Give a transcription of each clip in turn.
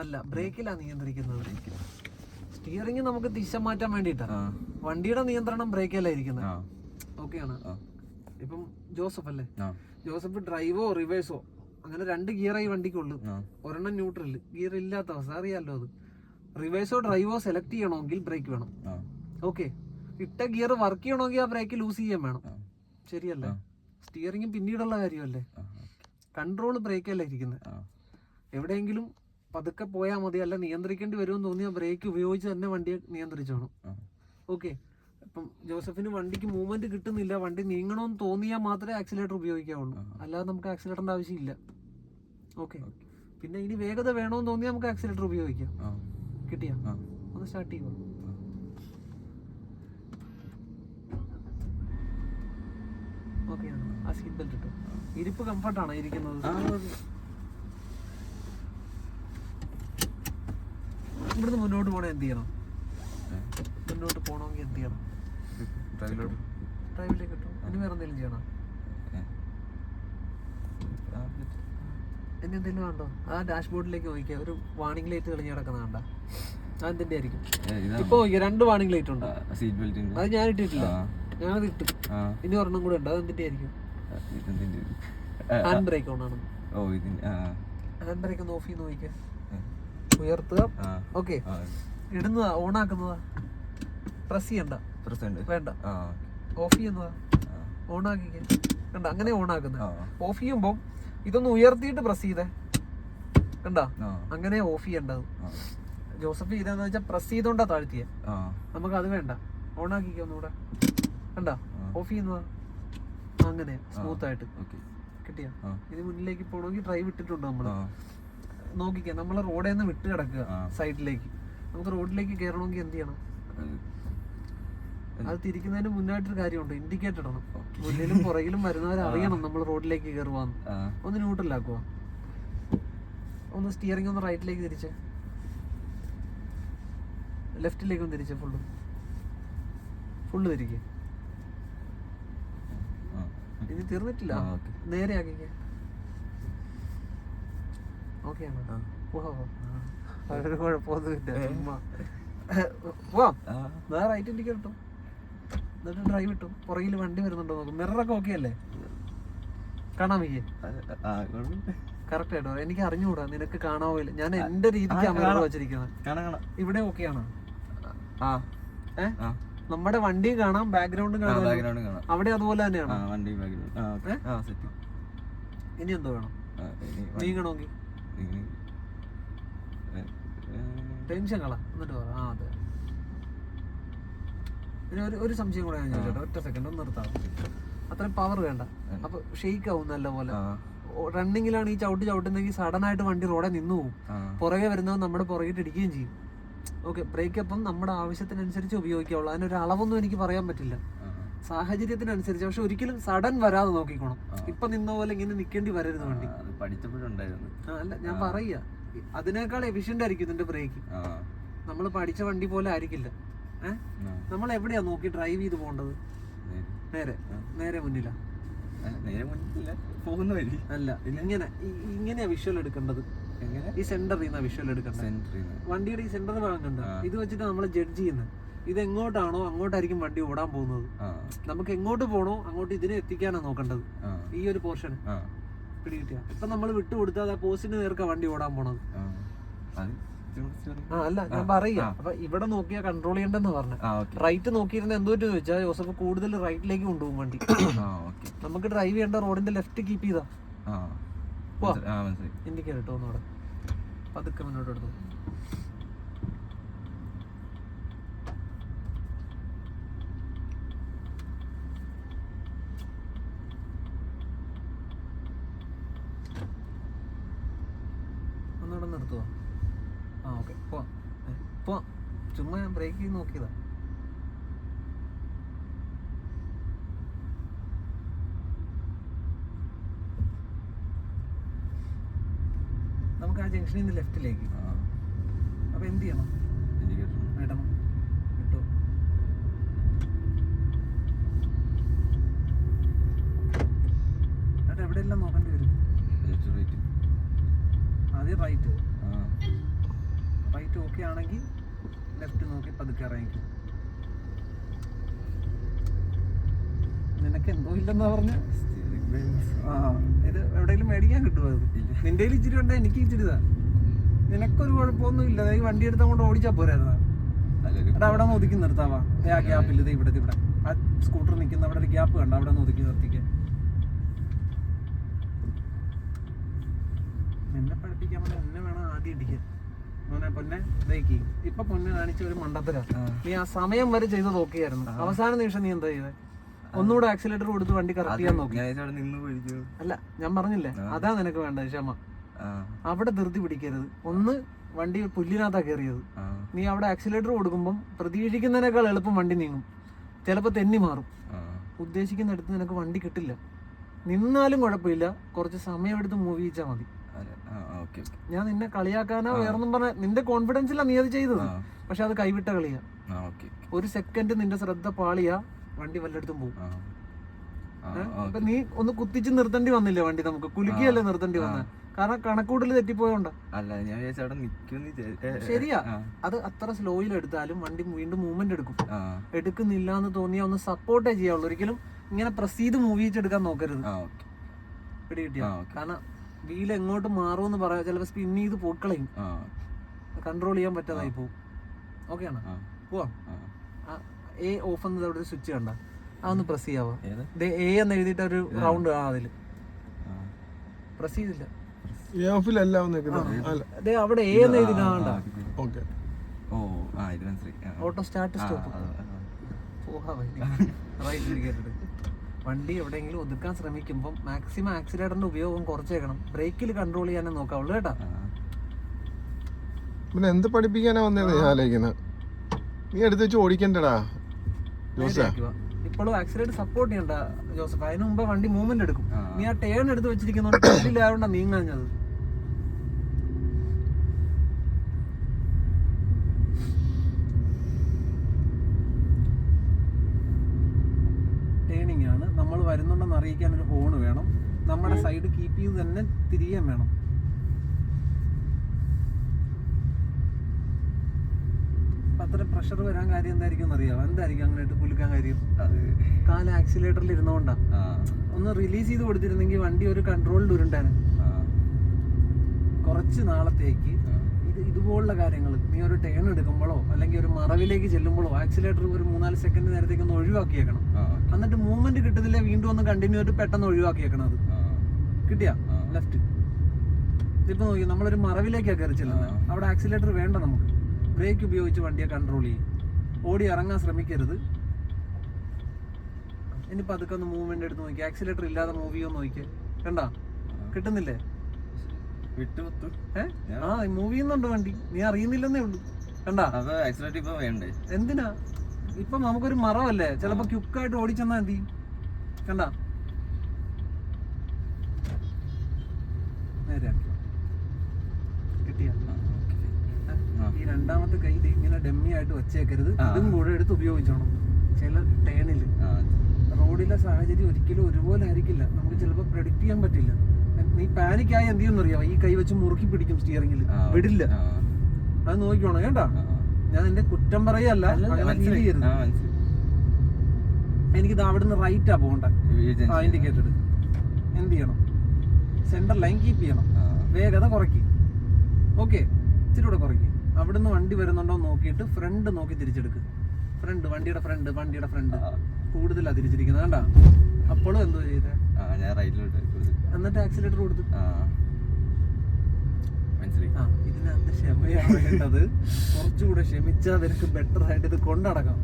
അല്ല ബ്രേക്കിലാ നിയന്ത്രിക്കുന്നത്. സ്റ്റിയറിംഗ് നമുക്ക് ദിശ മാറ്റാൻ വേണ്ടിട്ടാണ് വണ്ടിയുടെ നിയന്ത്രണം ബ്രേക്കിലായിരിക്കുന്നത് ആണ് ഓക്കെയാണ്. ഇപ്പം ജോസഫ് അല്ലേ? ജോസഫ് ഡ്രൈവോ റിവേഴ്സോ അങ്ങനെ രണ്ട് ഗിയറായി വണ്ടിക്കുള്ളൂ. വണ്ടിക്കുള്ളു ഒരെണ്ണം ന്യൂട്രൽ ഗിയർ ഇല്ലാത്ത അവസ്ഥ. അറിയാലോ അത്. റിവേഴ്സോ ഡ്രൈവോ സെലക്ട് ചെയ്യണമെങ്കിൽ ബ്രേക്ക് വേണം. ഓക്കെ. ഇട്ട ഗിയർ വർക്ക് ചെയ്യണമെങ്കിൽ ആ ബ്രേക്ക് ലൂസ് ചെയ്യാൻ വേണം. ശരിയല്ലേ. സ്റ്റിയറിംഗ് പിന്നീടുള്ള കാര്യമല്ലേ? കൺട്രോൾ ബ്രേക്കല്ല ഇരിക്കുന്നത് എവിടെയെങ്കിലും പതുക്കെ പോയാൽ മതി അല്ല നിയന്ത്രിക്കേണ്ടി വരുമെന്ന് തോന്നിയാൽ ബ്രേക്ക് ഉപയോഗിച്ച് തന്നെ വണ്ടിയെ നിയന്ത്രിച്ചോണം. ഓക്കെ ഇപ്പം ജോസഫിന് വണ്ടിക്ക് മൂവ്മെന്റ് കിട്ടുന്നില്ല വണ്ടി നീങ്ങണമെന്ന് തോന്നിയാൽ മാത്രമേ ആക്സിലേറ്റർ ഉപയോഗിക്കാവുള്ളൂ. അല്ലാതെ നമുക്ക് ആക്സിലേറ്ററിന്റെ ആവശ്യമില്ല. ഓക്കെ പിന്നെ ഇനി വേഗത വേണമെന്ന് തോന്നിയാൽ നമുക്ക് ആക്സിലേറ്റർ ഉപയോഗിക്കാം. കിട്ടിയാ? ഒന്ന് സ്റ്റാർട്ട് ചെയ്യുക ഓക്കെയാണ് ആ സീറ്റ് ബെൽറ്റ് ഇട്ടു. ഇരിപ്പ് കംഫർട്ടാണ് ഇരിക്കുന്നത് ആ ഇവിടുന്ന് മുന്നോട്ട് പോകണേ എന്ത് ചെയ്യണം? മുന്നോട്ട് പോകണമെങ്കിൽ എന്ത് ചെയ്യണം? ഡ്രൈവിലോട്ട്? ഡ്രൈവിലേക്ക് കിട്ടും ഇനി വേറെ എന്തെങ്കിലും ചെയ്യണം? ഇനി എന്തെങ്കിലും വേണ്ടോ ആ ഡാഷ്ബോർഡിലേക്ക് നോക്കിയാൽ ഒരു വാണിംഗ് ലൈറ്റ് തെളിഞ്ഞ് കിടക്കുന്ന കണ്ട? അതെന്തിന്റെ ആയിരിക്കും? ഇപ്പൊ രണ്ട് വാണിംഗ് ലൈറ്റ് ഉണ്ട്. അത് ഞാൻ ഇട്ടിട്ടില്ല. ഞാനത് ഇട്ടു. ഇനി ഒരെണ്ണം കൂടെ ഉണ്ട്. അതെന്തിന്റെ ആയിരിക്കും? ഹാൻഡ് ബ്രേക്ക് ഓൺ ആണ്. ഹാൻഡ് ബ്രേക്ക് ഒന്ന് ഓഫ് ചെയ്ത് നോക്കിയാൽ ഉയർത്തുക. ഓക്കെ ഇടുന്നതാ ഓൺ ആക്കുന്നതാ പ്രസ് ചെയ്യണ്ട. വേണ്ട. ഓഫ് ചെയ്യുന്നതാ. ഓൺ ആക്കി കണ്ട? അങ്ങനെ ഓൺ ആക്കുന്നത് ഓഫ് ചെയ്യുമ്പോൾ ഇതൊന്ന് ഉയർത്തിയിട്ട് പ്രസ് ചെയ്തേ. കണ്ട? അങ്ങനെ ഓഫ് ചെയ്യേണ്ടത്. ജോസഫ് ചെയ്തെന്ന് വെച്ചാൽ പ്രസ് ചെയ്തോണ്ടാ താഴ്ത്തിയെ. നമുക്ക് അത് വേണ്ട. ഓൺ ആക്കിക്കോ ഒന്നുകൂടെ. കണ്ട? ഓഫ് ചെയ്യുന്നതാ. അങ്ങനെ. സ്മൂത്ത് ആയിട്ട്. കിട്ടിയ? ഇത് മുന്നിലേക്ക് പോകണമെങ്കിൽ ഡ്രൈവ് ഇട്ടിട്ടുണ്ട് നമ്മൾ. നോക്കിക്കേ നമ്മൾ റോഡിൽ നിന്ന് വിട്ട് കിടക്കുക സൈഡിലേക്ക്. നമുക്ക് റോഡിലേക്ക് കയറണമെങ്കിൽ എന്ത് ചെയ്യണം? അത് തിരിക്കുന്നതിന് മുന്നായിട്ടൊരു കാര്യമുണ്ട് ഇൻഡിക്കേറ്റർ ഇടണം. മുന്നിലും പുറകിലും വരുന്നവർ അറിയണം നമ്മൾ റോഡിലേക്ക് കയറുവാന്ന്. ഒന്ന് ന്യൂട്രലാക്കുക ഒന്ന് സ്റ്റിയറിംഗ് ഒന്ന് റൈറ്റിലേക്ക് തിരിച്ച്. ലെഫ്റ്റിലേക്ക് ഒന്ന് തിരിച്ച് ഫുള്ള് ഫുള്ള് തിരിക്കുക ഇനി തീർന്നിട്ടില്ല. നേരെ ആക്കിക്ക. ഓക്കെ ആണോ ആ. പോവാ ഒരു കുഴപ്പമൊന്നുമില്ല ചുമ്മാ. പോവാം ആ. വേറെ റൈറ്റ് ഇൻഡിക്കേറ്റർ കിട്ടും. എന്നിട്ട് ഡ്രൈവ് കിട്ടും പുറകിൽ വണ്ടി വരുന്നുണ്ടോ നോക്കും. മിററൊക്കെ ഓക്കെ അല്ലേ? കാണാൻ വയ്യേ. കറക്റ്റ് ആയിട്ടോ എനിക്ക് അറിഞ്ഞുകൂടാ. നിനക്ക് കാണാവോ ഇല്ല. ഞാൻ എന്റെ രീതിക്ക്. വെച്ചിരിക്കുന്നത്. ഇവിടെ ഓക്കെ ആണോ? ആ. ഏ? ആ. നമ്മുടെ വണ്ടിയും കാണാം ബാക്ക്ഗ്രൗണ്ടും കാണാം. അവിടെ അതുപോലെ തന്നെയാണോ? ഇനി എന്തോ വേണം? നീങ്ങണോ നീങ്ങണമെങ്കിൽ ടെൻഷൻ കള എന്നിട്ട് പറ. ആ അതെ. ഇനി ഒരു ഒരു സംശയം കൂടെ ഞാൻ ചോദിച്ചോട്ടെ. ഒറ്റ സെക്കൻഡ് ഒന്ന് നിർത്താം. അത്രയും പവർ വേണ്ട. അപ്പൊ ഷെയ്ക്ക് ആവും നല്ല പോലെ. റണ്ണിങ്ങിലാണ് ഈ ചവിട്ടി ചവിട്ടുന്നെങ്കിൽ സഡൻ ആയിട്ട് വണ്ടി റോഡെ നിന്നു പോകും പുറകെ വരുന്നത് നമ്മുടെ പുറകിട്ട് ഇടിക്കുകയും ചെയ്യും. ഓക്കെ ബ്രേക്ക് അപ്പം നമ്മുടെ ആവശ്യത്തിനനുസരിച്ച് ഉപയോഗിക്കാവുള്ളൂ. അതിനൊരു അളവൊന്നും എനിക്ക് പറയാൻ പറ്റില്ല. സാഹചര്യത്തിനനുസരിച്ച്. പക്ഷെ ഒരിക്കലും സഡൻ വരാതെ നോക്കിക്കോണം. ഇപ്പൊ നിന്ന പോലെ ഇങ്ങനെ നിക്കേണ്ടി വരരുത് വണ്ടി. പഠിച്ചപ്പോഴുണ്ടായിരുന്നു. അല്ല ഞാൻ പറയുക അതിനേക്കാൾ എഫിഷ്യന്റ് ആയിരിക്കും ഇതിന്റെ ബ്രേക്ക് നമ്മൾ പഠിച്ച വണ്ടി പോലെ ആയിരിക്കില്ല. ഏഹ് നമ്മൾ എവിടെയാ നോക്കി ഡ്രൈവ് ചെയ്ത് പോകേണ്ടത്? നേരെ. നേരെ മുന്നിലാ. നേരെ മുന്നില്ല പോകുന്ന വഴി. അല്ല ഇങ്ങനെ ഇങ്ങനെയാ വിഷ്വൽ എടുക്കേണ്ടത്. ഈ സെന്ററിൽ നിന്നാ വിഷ്വൽ എടുക്കേണ്ടത്. വണ്ടിയുടെ ഈ സെന്റർ ഭാഗം കണ്ട? ഇത് വെച്ചിട്ട് നമ്മൾ ജഡ്ജ് ചെയ്യുന്നത് ഇത് എങ്ങോട്ടാണോ അങ്ങോട്ടായിരിക്കും വണ്ടി ഓടാൻ പോകുന്നത്. നമുക്ക് എങ്ങോട്ട് പോണോ അങ്ങോട്ട് ഇതിനെ എത്തിക്കാനാണ് നോക്കേണ്ടത്. ഈ ഒരു പോർഷൻ പിടികിട്ടിയ. ഇപ്പൊ നമ്മൾ വിട്ടു കൊടുത്താൽ ആ പോസ്റ്റിന് നേർക്ക വണ്ടി ഓടാൻ പോണത്. ആ. അല്ല ഞാൻ പറയുക അപ്പൊ ഇവിടെ നോക്കിയാ കൺട്രോൾ ചെയ്യണ്ടെന്ന് പറഞ്ഞു. റൈറ്റ് നോക്കിയിരുന്ന എന്തോ ചോദിച്ചാൽ ജോസഫ് കൂടുതൽ റൈറ്റിലേക്ക് കൊണ്ടുപോകും വണ്ടി. നമുക്ക് ഡ്രൈവ് ചെയ്യേണ്ട റോഡിന്റെ ലെഫ്റ്റ് കീപ്പ് ചെയ്താ. ഇൻഡിക്കേറ്റർ ഇട്ടോ ഒന്നുകൂടെ പതുക്കെ മുന്നോട്ട് എടുത്തു ഒന്നുകൂടെ നിർത്തുവോ ആ ഓക്കെ പോവാം ഏ, പോവാം ഞാൻ ചെയ്ത് നോക്കിയതാ നമുക്ക് ആ ജംഗ്ഷനിൽ നിന്ന് ലെഫ്റ്റിലേക്ക് അപ്പൊ എന്ത് ചെയ്യണം? ഇടണം. ഇട്ടു. എന്നിട്ട് എവിടെയെല്ലാം നോക്കേണ്ടി വരും? ലെഫ്റ്റ് റൈറ്റ് ആദ്യം റൈറ്റ് ആ. റൈറ്റ് ഓക്കെ ആണെങ്കിൽ ലെഫ്റ്റ് നോക്കി പതുക്കെ ഇറങ്ങിക്കും. നിനക്ക് എന്തോ ഇല്ലെന്നാ പറഞ്ഞ? ആ ഇത് എവിടെയെങ്കിലും മേടിക്കാൻ കിട്ടുമോ അത്. നിന്റെ കയ്യിൽ ഇച്ചിരി ഉണ്ട് എനിക്ക് ഇച്ചിരി ഇതാ. നിനക്കൊരു കുഴപ്പമൊന്നും ഇല്ല. ഈ വണ്ടി എടുത്താൽ കൊണ്ട് ഓടിച്ചാ പോരായിരുന്നാ? എടാ അവിടെ നിന്ന് ഒതുക്കി നിർത്താവാ. ആ ഗ്യാപ്പ് ഇത് ഇവിടെ ഇവിടെ. ആ സ്കൂട്ടർ നിൽക്കുന്ന അവിടെ ഒരു ഗ്യാപ്പ് കണ്ട? അവിടെ നോക്കി ഒതുക്കി നിർത്തിക്കാൻ നിന്നെ പഠിപ്പിക്കാൻ പറഞ്ഞാൽ എന്നെ വേണം ആദ്യം ഇടിക്കാൻ. പൊന്നെ ഇതേക്ക് ഇപ്പൊ പൊന്നെ കാണിച്ച ഒരു മണ്ടത്തര. നീ ആ സമയം വരെ ചെയ്ത് നോക്കിയായിരുന്നു. അവസാന നിമിഷം നീ എന്താ ചെയ്തേ? ഒന്നുകൂടെ ആക്സിലേറ്റർ കൊടുത്ത് വണ്ടി കറക്റ്റ് ചെയ്യാൻ നോക്കി. അല്ല ഞാൻ പറഞ്ഞില്ലേ? അതാ നിനക്ക് വേണ്ടത് ക്ഷമ. അവിടെ ധൃതി പിടിക്കരുത്. ഒന്ന് വണ്ടി പുല്ലിനകത്താ കയറിയത് നീ അവിടെ ആക്സിലേറ്റർ കൊടുക്കുമ്പം പ്രതീക്ഷിക്കുന്നതിനേക്കാൾ എളുപ്പം വണ്ടി നീങ്ങും. ചിലപ്പോൾ തെന്നി മാറും. ഉദ്ദേശിക്കുന്നിടത്ത് നിനക്ക് വണ്ടി കിട്ടില്ല. നിന്നാലും കുഴപ്പമില്ല. കുറച്ച് സമയം എടുത്ത് മൂവ് ചെയ്യിച്ചാൽ മതി ഞാൻ നിന്നെ കളിയാക്കാനോ വേറൊന്നും പറഞ്ഞ നിന്റെ കോൺഫിഡൻസിലാണ് നീ അത് ചെയ്തത്. പക്ഷെ അത് കൈവിട്ട കളിയാ. ഒരു സെക്കൻഡ് നിന്റെ ശ്രദ്ധ പാളിയാ വണ്ടി വല്ലയിടത്തും പോകും അപ്പൊ നീ ഒന്ന് കുത്തിച്ച് നിർത്തേണ്ടി വന്നില്ലേ വണ്ടി നമുക്ക്? കുലുക്കിയല്ലേ നിർത്തേണ്ടി വന്നത് കാരണം കണക്കൂട്ടിൽ തെറ്റിപ്പോയോണ്ടാ. അല്ല ഞാൻ ശരിയാ. അത് അത്ര സ്ലോയിൽ എടുത്താലും വണ്ടി വീണ്ടും മൂവ്മെന്റ് എടുക്കും. എടുക്കുന്നില്ല എന്ന് തോന്നിയാ ഒന്ന് സപ്പോർട്ടേ ചെയ്യാവുള്ളൂ. ഒരിക്കലും ഇങ്ങനെ പ്രസീത് മൂവ് ചെയ്തെടുക്കാൻ നോക്കരുത്. പിടി കിട്ടിയ കാരണം വീൽ എങ്ങോട്ട് മാറുമെന്ന് പറയാം ചിലപ്പോൾ സ്പിൻ ചെയ്ത് പൊക്കളയും ആ. കൺട്രോൾ ചെയ്യാൻ പറ്റാതായി പോകും ഓക്കെ ആണ്? ആ. പോവാം. എ ഓഫ് എന്നത് അവിടെ ഒരു സ്വിച്ച് കണ്ട. അതൊന്ന് പ്രസ് ചെയ്യാവോ? എ എന്ന് എഴുതിയിട്ട് ഒരു റൗണ്ട് ആ അതിൽ ആ. പ്രസ് ചെയ്തില്ല. അവിടെ എ എന്ന് എഴുതി കാണണ്ട. Auto start stop. പോഹാ റൈറ്റ് ഇരിക്കരുത്. വണ്ടി എവിടെയെങ്കിലും ഒതുക്കാൻ ശ്രമിക്കുമ്പോൾ മാക്സിമം ആക്സിലേറ്ററിന്റെ ഉപയോഗം കുറച്ചേക്കണം. ബ്രേക്കിൽ കൺട്രോൾ ചെയ്യാനേ നോക്കാവുള്ളൂ കേട്ടോ. പിന്നെ എന്ത് പഠിപ്പിക്കാനാ വന്നേന്ന് ഞാൻ ആലോചിക്കുന്നത് നീ എടുത്ത് വെച്ച് ഓടിക്കണ്ടടാ ജോസ. ഇപ്പോഴും ആക്സിഡന്റ് സപ്പോർട്ട് ചെയ്യണ്ട ജോസഫ് അതിന് മുമ്പ് വണ്ടി മൂവ്മെന്റ് എടുക്കും. നീ ആ ടേൺ എടുത്ത് വെച്ചിരിക്കുന്നോണ്ട് നീങ്ങാഞ്ഞത് ടേണിംഗ് ആണ് നമ്മൾ വരുന്നുണ്ടെന്ന് അറിയിക്കാൻ ഒരു ഹോൺ വേണം. നമ്മുടെ സൈഡ് കീപ്പ് ചെയ്ത് തന്നെ തിരിയാൻ വേണം. അത്ര പ്രഷർ വരാൻ കാര്യം എന്തായിരിക്കും അറിയാം എന്തായിരിക്കും അങ്ങനെ ഇട്ട് കുലുക്കാൻ കാര്യം? കാല ആക്സിലേറ്ററിൽ ഇരുന്നോണ്ടാ. ഒന്ന് റിലീസ് ചെയ്ത് കൊടുത്തിരുന്നെങ്കിൽ വണ്ടി ഒരു കൺട്രോളിൽ ഉരുണ്ടാണ് കുറച്ച് നാളത്തേക്ക് ഇതുപോലുള്ള കാര്യങ്ങൾ നീ ഒരു ടേൺ എടുക്കുമ്പോഴോ അല്ലെങ്കിൽ ഒരു മറവിലേക്ക് ചെല്ലുമ്പോഴോ ആക്സിലേറ്റർ ഒരു മൂന്നാൽ സെക്കൻഡ് നേരത്തേക്ക് ഒന്ന് ഒഴിവാക്കിയേക്കണം. എന്നിട്ട് മൂവ്മെന്റ് കിട്ടുന്നില്ല വീണ്ടും ഒന്ന് കണ്ടിന്യൂ ആയിട്ട് പെട്ടെന്ന് ഒഴിവാക്കിയേക്കണം അത്. കിട്ടിയ. ലെഫ്റ്റ് ഇതിപ്പോ നോക്കി നമ്മളൊരു മറവിലേക്കാണ് കയറി ചെല്ലുന്നത്. അവിടെ ആക്സിലേറ്റർ വേണ്ട നമുക്ക്. ബ്രേക്ക് ഉപയോഗിച്ച് വണ്ടിയെ കൺട്രോൾ ചെയ്യും. ഓടി ഇറങ്ങാൻ ശ്രമിക്കരുത്. ഇനി പതുക്കെ ഒന്ന് മൂവ്മെന്റ് എടുത്ത് നോക്കി. ആക്സിലേറ്റർ ഇല്ലാതെ മൂവ് ചെയ്യുമോ നോക്കിയേ. കണ്ടാ? കിട്ടുന്നില്ലേ? വിട്ടുപത്തു ആ മൂവ് ചെയ്യുന്നുണ്ട് വണ്ടി? നീ അറിയുന്നില്ലെന്നേ ഉള്ളൂ. കണ്ടാ? അത് ആക്സിഡന്റ് ഇപ്പൊ വേണ്ടേ? എന്തിനാ? ഇപ്പൊ നമുക്കൊരു മറവല്ലേ? ചിലപ്പോ ക്യുക്കായിട്ട് ഓടിച്ചെന്നാ എന്തി കണ്ടാ? കിട്ടിയ. ഈ രണ്ടാമത്തെ കൈ ഇങ്ങനെ ഡെമ്മി ആയിട്ട് വെച്ചേക്കരുത്. ഇതും കൂടെ എടുത്ത് ഉപയോഗിച്ചോണം. ചില ടേണിൽ റോഡിലെ സാഹചര്യം ഒരിക്കലും ഒരുപോലെ ആയിരിക്കില്ല. നമുക്ക് ചിലപ്പോൾ പ്രെഡിക്റ്റ് ചെയ്യാൻ പറ്റില്ല. നീ പാനിക്കായി എന്ത് ചെയ്യുന്ന അറിയാമോ ഈ കൈ വെച്ച് മുറുക്കി പിടിക്കും സ്റ്റിയറിംഗിൽ വിടില്ല. അത് നോക്കിക്കോണം കേട്ടാ. ഞാൻ എന്റെ കുറ്റം പറയല്ല എനിക്കിത് അവിടെ നിന്ന് റൈറ്റാ പോകണ്ട. ആ ഇൻഡിക്കേറ്റഡ് എന്ത് ചെയ്യണം? സെന്റർ ലൈൻ കീപ്പ് ചെയ്യണം. വേഗത കുറയ്ക്കും. ഓക്കെ ഇച്ചിരി കൂടെ കുറയ്ക്കും. അവിടുന്ന് വണ്ടി വരുന്നുണ്ടോ നോക്കിയിട്ട് ഫ്രണ്ട് നോക്കി തിരിച്ചെടുക്ക്. ഫ്രണ്ട് വണ്ടിയുടെ ഫ്രണ്ട് വണ്ടിയുടെ ഫ്രണ്ട് കൂടുതലാണ് കൂടുതലാ തിരിച്ചിരിക്കുന്നത് കണ്ടാ അപ്പോഴും എന്തോ ചെയ്തേ ആ, ഞാൻ റൈറ്റിലോട്ട് എന്നിട്ട് ആക്സിലേറ്റർ കൊടുത്തു. മനസ്സിലായി. ആ ഇതിനകത്ത് ക്ഷമയാണ് വേണ്ടത്. കുറച്ചുകൂടെ ക്ഷമിച്ചാൽ നിനക്ക് ബെറ്റർ ആയിട്ട് ഇത് കൊണ്ടടക്കാം.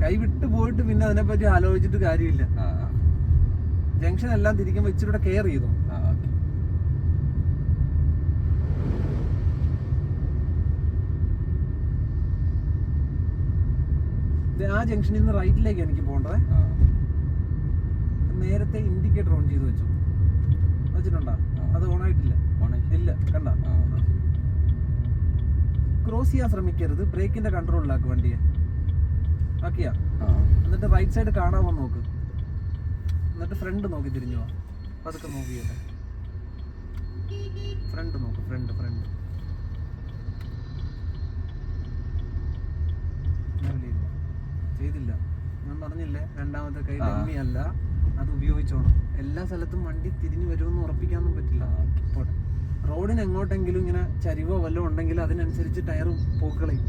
കൈ വിട്ട് പോയിട്ട് പിന്നെ അതിനെപ്പറ്റി ആലോചിച്ചിട്ട് കാര്യമില്ല. ജംഗ്ഷൻ എല്ലാം തിരിക്കുമ്പോൾ ഇച്ചിരി കൂടെ കെയർ ചെയ്തു? ആ ജംഗ്ഷനിൽ നിന്ന് റൈറ്റിലേക്ക് എനിക്ക് പോകേണ്ടത് നേരത്തെ ഇൻഡിക്കേറ്റർ ഓൺ ചെയ്ത് വെച്ചു. വെച്ചിട്ടുണ്ടോ? അത് ഓൺ ആയിട്ടില്ല ഇല്ല കണ്ട. ക്രോസ് ചെയ്യാൻ ശ്രമിക്കരുത്. ബ്രേക്കിന്റെ കൺട്രോളിലാക്ക് വണ്ടിയെ. ആക്കിയാ? എന്നിട്ട് റൈറ്റ് സൈഡ് കാണാമോ നോക്ക്. എന്നിട്ട് ഫ്രണ്ട് നോക്കി തിരിഞ്ഞു അതൊക്കെ പതുക്കെ നോക്കിയല്ലേ ഫ്രണ്ട് നോക്ക് ഫ്രണ്ട് ഫ്രണ്ട് ചെയ്തില്ല. ഞാൻ പറഞ്ഞില്ലേ രണ്ടാമത്തെ കൈ അല്ല. അത് ഉപയോഗിച്ചോണം. എല്ലാ സ്ഥലത്തും വണ്ടി തിരിഞ്ഞു വരുമെന്ന് ഉറപ്പിക്കാനൊന്നും പറ്റില്ല. റോഡിന് എങ്ങോട്ടെങ്കിലും ഇങ്ങനെ ചരിവോ വല്ലതും ഉണ്ടെങ്കിൽ അതിനനുസരിച്ച് ടയറും പോക്കളയും